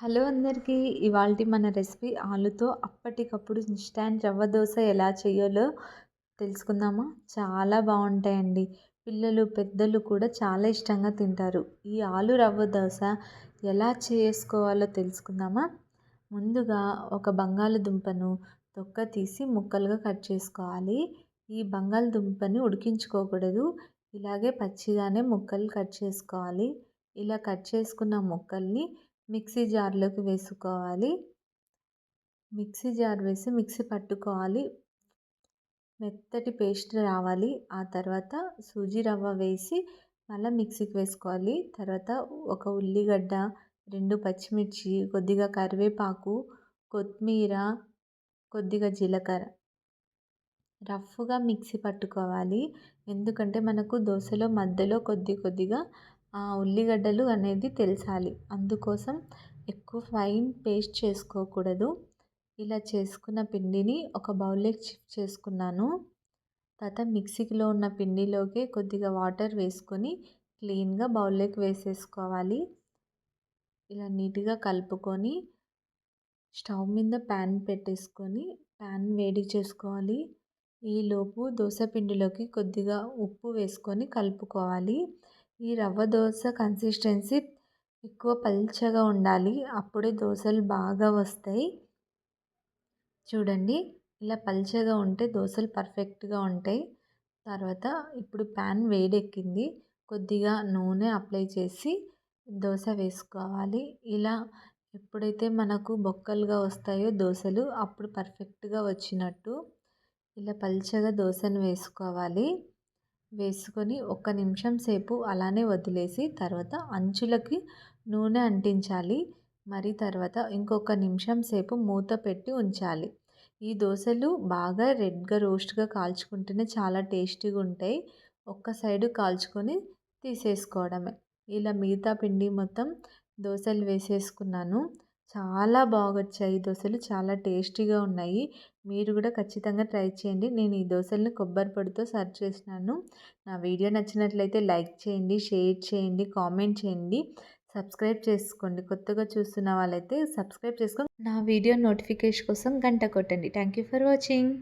Hello అందరికీ ఇవాళ మన రెసిపీ ఆలుతో అప్పటికప్పుడు ఇన్స్టాంట్ రవ్వ దోశ ఎలా చేయాలో తెలుసుకుందామా? చాలా బాగుంటాయండి. పిల్లలు పెద్దలు కూడా చాలా ఇష్టంగా తింటారు. ఈ ఆలు రవ్వ దోశ ఎలా చేసుకోవాలో తెలుసుకుందామా? ముందుగా ఒక బంగాళదుంపను తొక్క తీసి ముక్కలుగా కట్ చేసుకోవాలి. ఈ బంగాళదుంపని ఉడికించుకోకూడదు. ఇలాగే పచ్చిగానే ముక్కలు కట్ చేసుకోవాలి. ఇలా కట్ చేసుకున్న ముక్కల్ని మిక్సీ జార్లోకి వేసుకోవాలి. మిక్సీ జార్ వేసి మిక్సీ పట్టుకోవాలి. మెత్తటి పేస్ట్ రావాలి. ఆ తర్వాత సూజీ రవ్వ వేసి మళ్ళీ మిక్సీకి వేసుకోవాలి. తర్వాత ఒక ఉల్లిగడ్డ రెండు పచ్చిమిర్చి కొద్దిగా కరివేపాకు కొత్తిమీర కొద్దిగా జీలకర్ర. రఫ్గా మిక్సీ పట్టుకోవాలి. ఎందుకంటే మనకు దోశలో మధ్యలో కొద్ది కొద్దిగా ఆ ఉల్లిగడ్డలు అనేది తెలిసాలి. అందుకోసం ఎక్కువ ఫైన్ పేస్ట్ చేసుకోకూడదు. ఇలా చేసుకున్న పిండిని ఒక బౌల్లోకి షిఫ్ట్ చేసుకున్నాను. తర్వాత మిక్సీలో ఉన్న పిండిలోకి కొద్దిగా వాటర్ వేసుకొని క్లీన్గా బౌల్లోకి వేసేసుకోవాలి. ఇలా నీట్గా కలుపుకొని స్టవ్ మీద ప్యాన్ పెట్టేసుకొని ప్యాన్ వేడి చేసుకోవాలి. ఈలోపు దోశ పిండిలోకి కొద్దిగా ఉప్పు వేసుకొని కలుపుకోవాలి. ఈ రవ్వ దోశ కన్సిస్టెన్సీ ఎక్కువ పల్చగా ఉండాలి. అప్పుడే దోశలు బాగా వస్తాయి. చూడండి ఇలా పల్చగా ఉంటే దోశలు పర్ఫెక్ట్గా ఉంటాయి. తర్వాత ఇప్పుడు ప్యాన్ వేడెక్కింది. కొద్దిగా నూనె అప్లై చేసి దోశ వేసుకోవాలి. ఇలా ఎప్పుడైతే మనకు బొక్కలుగా వస్తాయో దోశలు అప్పుడు పర్ఫెక్ట్గా వచ్చినట్టు ఇలా పల్చగా దోశను వేసుకోవాలి. వేసుకొని ఒక్క నిమిషం సేపు అలానే వదిలేసి తర్వాత అంచులకి నూనె అంటించాలి. మరి తర్వాత ఇంకొక నిమిషం సేపు మూత పెట్టి ఉంచాలి. ఈ దోశలు బాగా రెడ్గా రోస్ట్గా కాల్చుకుంటేనే చాలా టేస్టీగా ఉంటాయి. ఒక్క సైడు కాల్చుకొని తీసేసుకోవడమే. ఇలా మిగతా పిండి మొత్తం దోశలు వేసేసుకున్నాను. చాలా బాగా వచ్చాయి ఈ దోశలు చాలా టేస్టీగా ఉన్నాయి. మీరు కూడా ఖచ్చితంగా ట్రై చేయండి. నేను ఈ దోశలను కొబ్బరి పొడితో సర్వ్ చేసినాను. నా వీడియో నచ్చినట్లయితే లైక్ చేయండి షేర్ చేయండి కామెంట్ చేయండి. సబ్స్క్రైబ్ చేసుకోండి. కొత్తగా చూస్తున్న వాళ్ళైతే సబ్స్క్రైబ్ చేసుకొని నా వీడియో నోటిఫికేషన్ కోసం గంట కొట్టండి. Thank you for watching.